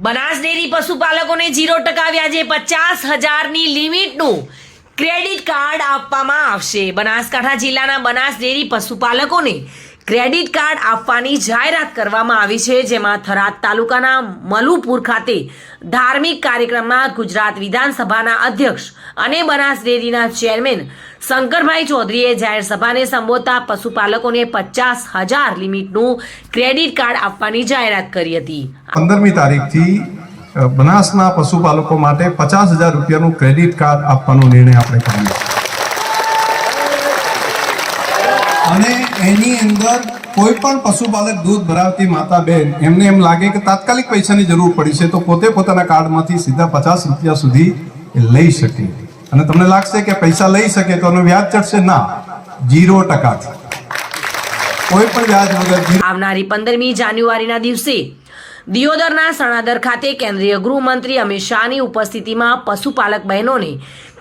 Banas dairy પશુપાલકોને zero ટકા વ્યાજે પચાસ હજારની લિમિટનું ક્રેડિટ કાર્ડ આપવામાં આવશે. બનાસકાંઠા જિલ્લાના બનાસ ડેરી પશુપાલકોને ક્રેડિટ કાર્ડ આપવાની જાહેરાત કરવામાં આવી છે, જેમાં થરાદ તાલુકાના મલુપુર ખાતે ધાર્મિક કાર્યક્રમમાં ગુજરાત વિધાનસભાના અધ્યક્ષ અને બનાસ ડેરીના ચેરમેન શંકરભાઈ ચૌધરીએ જાહેર સભાને સંબોધતા પશુપાલકોને પચાસ હજાર લિમિટનું ક્રેડિટ કાર્ડ આપવાની જાહેરાત કરી હતી. પંદરમી તારીખથી બનાસના પશુપાલકો માટે પચાસ હજાર રૂપિયાનું ક્રેડિટ કાર્ડ આપવાનો નિર્ણય આપણે કર્યો અને એની અંદર કોઈ પણ પશુપાલક દૂધ ભરાવતી માતા બેન, એમને એમ લાગે કે તાત્કાલિક પૈસાની જરૂર પડી છે, તો પોતે પોતાના કાર્ડમાંથી સીધા પચાસ રૂપિયા સુધી લઈ શકે. અને તમને લાગશે કે પૈસા લઈ શકે તો એનું વ્યાજ ચડશે? ના. જીરો ટકા કોઈ પણ વ્યાજ વગર આવનારી પંદરમી જાન્યુઆરીના દિવસે દિયોદરના સણાદર ખાતે કેન્દ્રીય ગૃહમંત્રી અમિત શાહની ઉપસ્થિતિમાં પશુપાલક બહેનોને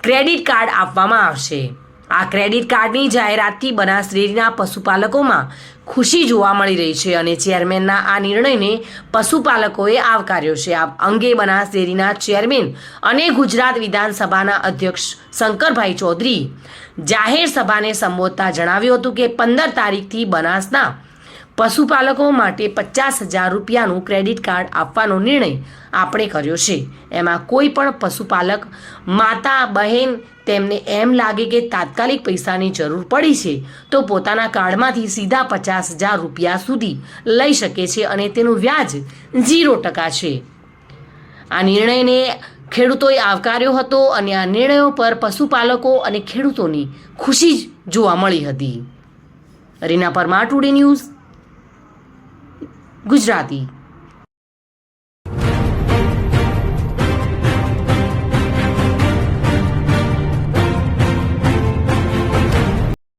ક્રેડિટ કાર્ડ આપવામાં આવશે. આ ક્રેડિટ કાર્ડની જાહેરાતથી બનાસ ડેરીના પશુપાલકોમાં ખુશી જોવા મળી રહી છે અને ચેરમેનના આ નિર્ણયને પશુપાલકોએ આવકાર્યો છે. આ અંગે બનાસ ડેરીના ચેરમેન અને ગુજરાત વિધાનસભાના અધ્યક્ષ શંકરભાઈ ચૌધરી જાહેર સભાને સંબોધતા જણાવ્યું હતું કે પંદર તારીખથી બનાસના પશુપાલકો માટે પચાસ હજાર રૂપિયાનું ક્રેડિટ કાર્ડ આપવાનો નિર્ણય આપણે કર્યો છે. એમાં કોઈ પણ પશુપાલક, માતા, બહેન તેમને એમ લાગે કે તાત્કાલિક પૈસાની જરૂર પડી છે, તો પોતાના કાર્ડમાંથી સીધા પચાસ હજાર રૂપિયા સુધી લઈ શકે છે અને તેનું વ્યાજ ઝીરો ટકા છે. આ નિર્ણયને ખેડૂતોએ આવકાર્યો હતો અને આ નિર્ણયો પર પશુપાલકો અને ખેડૂતોની ખુશી જ જોવા મળી હતી. Reena Parmar today news Gujarati.